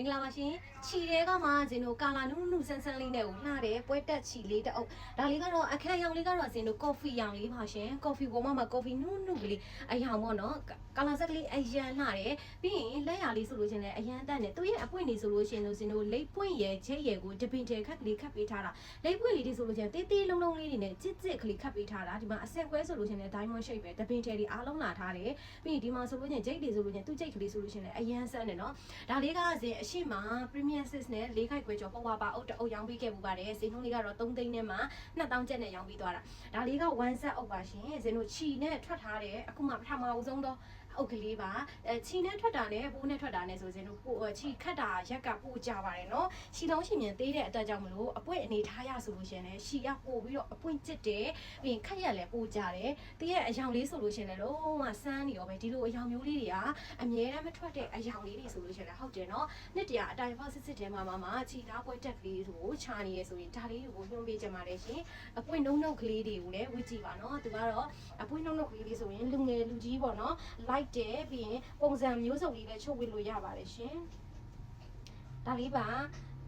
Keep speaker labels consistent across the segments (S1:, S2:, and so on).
S1: င်္ဂလာပါရှင်ခြီတဲကမှဇင်တို့ကာလာနုနုဆန်းဆန်းလေးနဲ့ကိုလှတယ်ပွဲတက်ခြီလေးတစ်အုပ်ဒါလေးကတော့အခက်ရောင်လေးကတော့ဇင်တို့ကော်ဖီရောင်လေးပါရှင်ကော်ဖီပေါ်မှာမှာကော်ဖီနုနုကလေးအရောင်ပေါ့နော် ကာလာဆက်ကလေးအရန်လှတယ်ပြီးရင်လက်ရလေးဆိုလို့ရှင်လည်းအရန်တက်တယ်သူရဲ့အပွင့်နေဆိုလို့ရှင်တို့ဇင်တို့လိပ်ပွင့်ရဲ့ချိတ်ရဲ့ကိုတပင်တဲခက်ကလေးခတ်ပေးထားတာလိပ်ပွင့်လေးတွေဆိုလို့ရှင်တေးသေးလုံးလုံးလေးတွေနဲ့ကြစ်ကြစ်ကလေးခတ်ပေးထားတာဒီမှာအဆက်ခွဲဆိုလို့ရှင်လည်း diamond shape ပဲတပင်တဲတွေအားလုံးလာထားတယ်ပြီးရင်ဒီမှာဆိုလို့ရှင်ဂျိတ်တွေဆိုလို့ရှင်သူ့ဂျိတ်ကလေးဆိုလို့ရှင်လည်းအရန်ဆန်းတယ်နော်ဒါလေးကဇင်အရှိမ Premium 6နဲ့၄ခိုက်ခွဲကျော်ပေါ်ပါပါအုပ်တအုပ်ရောင်းပေးခဲ့ပူပါတယ်ဇင်နှုန်းလေးကတော့3သိန်းနဲ့မှ2000ကျပ်နဲ့ရောင်းပေးသွားတာဒါလေးက1 set အုပ်ပါရှင်ဇင်တို့ခြီနဲ့ထွက်ထားတယ်အခုမှပထမအဆုံးတော့အုပ်ကလေးပါအဲခြီနဲ့ထွက်တာနဲ့ပိုးနဲ့ထွက်တာနဲ့ဆိုဇင်တို့ပို့ခြီခတ်တာရက်ကပို့ကြပါတယ်နော်ခြီလုံးရှင်မြန်သေးတဲ့အတွက်ကြောင့်မလို့အပွင့်အနေထားရဆိုလို့ရှင်လဲခြီကပို့ပြီးတော့အပွင့်ကျစ်တယ်ပြီးရင်ခက်ရက်လည်းပို့ကြတယ်တည့်ရဲ့အယောင်လေးဆိုလို့ရှင်လဲလုံးဝစမ်းနေရောပဲဒီလိုအယောင်မျိုးလေးတွေကအမြဲတမ်းမထွက်တဲ့အယောင်လေးတွေဆိုလို့ရှင်လဲဟုတ်တယ်နော်နှစ်တရာအတိုင်းဖောက်စစ်စစ်တဲမှာမှာမှာခြိသားပွဲတက်ကလေးကိုခြာနေရဆိုရင်ဒါလေးကိုညွှန်ပေးကြပါလေရှင်အပွင့်နှုံနှုတ်ကလေးတွေကိုလည်းဝစ်ကြည့်ပါနော်သူကတော့အပွင့်နှုံနှုတ်ကလေးလေးဆိုရင်လူငယ်လူကြီးပေါ့နော်လို က်တယ်ပြီးရင်ပုံစံမျိုးစုံလေးလည်းချုပ်ဝေလို့ရပါတယ်ရှင်ဒါလေးပါ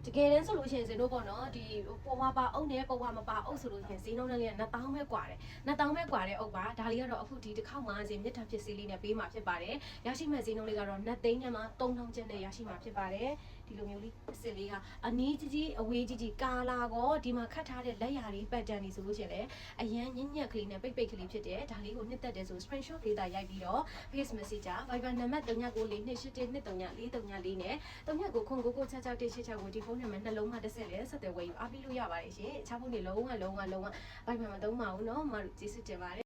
S1: တကယ်တမ်းဆိုလို့ရှိရင်ဇင်တို့ပေါ့နော်ဒီပေါ်ပါပါအုပ်နဲ့ပေါ်ပါမပါအုပ်ဆိုလို့ရှိရင်ဈေးနှုန်းလေးက2000ပဲกว่าတယ်2000ပဲกว่าတဲ့အုပ်ပါဒါလေးကတော့အခုဒီတစ်ခေါက်မှဇင်မြစ်ထပ်ဖြစ်စီလေးနဲ့ပေးမှာဖြစ်ပါတယ်ရရှိမဲ့ဈေးနှုန်းလေးကတော့2သိန်းနဲ့မှ3000ကျပ်နဲ့ရရှိမှာဖြစ်ပါတယ် ဒီလိုမျိုးလေးအစ်စ်လေးကအနီးကြီးကြီးအဝေးကြီးကြီးကာလာကောဒီမှာခတ်ထားတဲ့လက်ရာလေးပတ်တန်လေးဆိုလို့ရှိရင်လည်းအရန်ညံ့ညံ့ကလေးနဲ့ပိတ်ပိတ်ကလေးဖြစ်တယ်ဒါလေးကိုနှစ်သက်တယ်ဆို screenshot လေးတာရိုက်ပြီးတော့ face messenger viber နံပါတ်3992834334နဲ့39ကိုခွန်ကိုကို66တိ66ကိုဒီဖုန်းနံပါတ်နှလုံးမှတစ်ဆက်လဲဆက်သွယ်ဝယ်ယူအားပေးလို့ရပါတယ်ရှင်။ချားဖို့နေလုံးဝလုံးဝလုံးဝ viber မသုံးပါဘူးเนาะမတို့ကျေးဇူးတင်ပါတယ်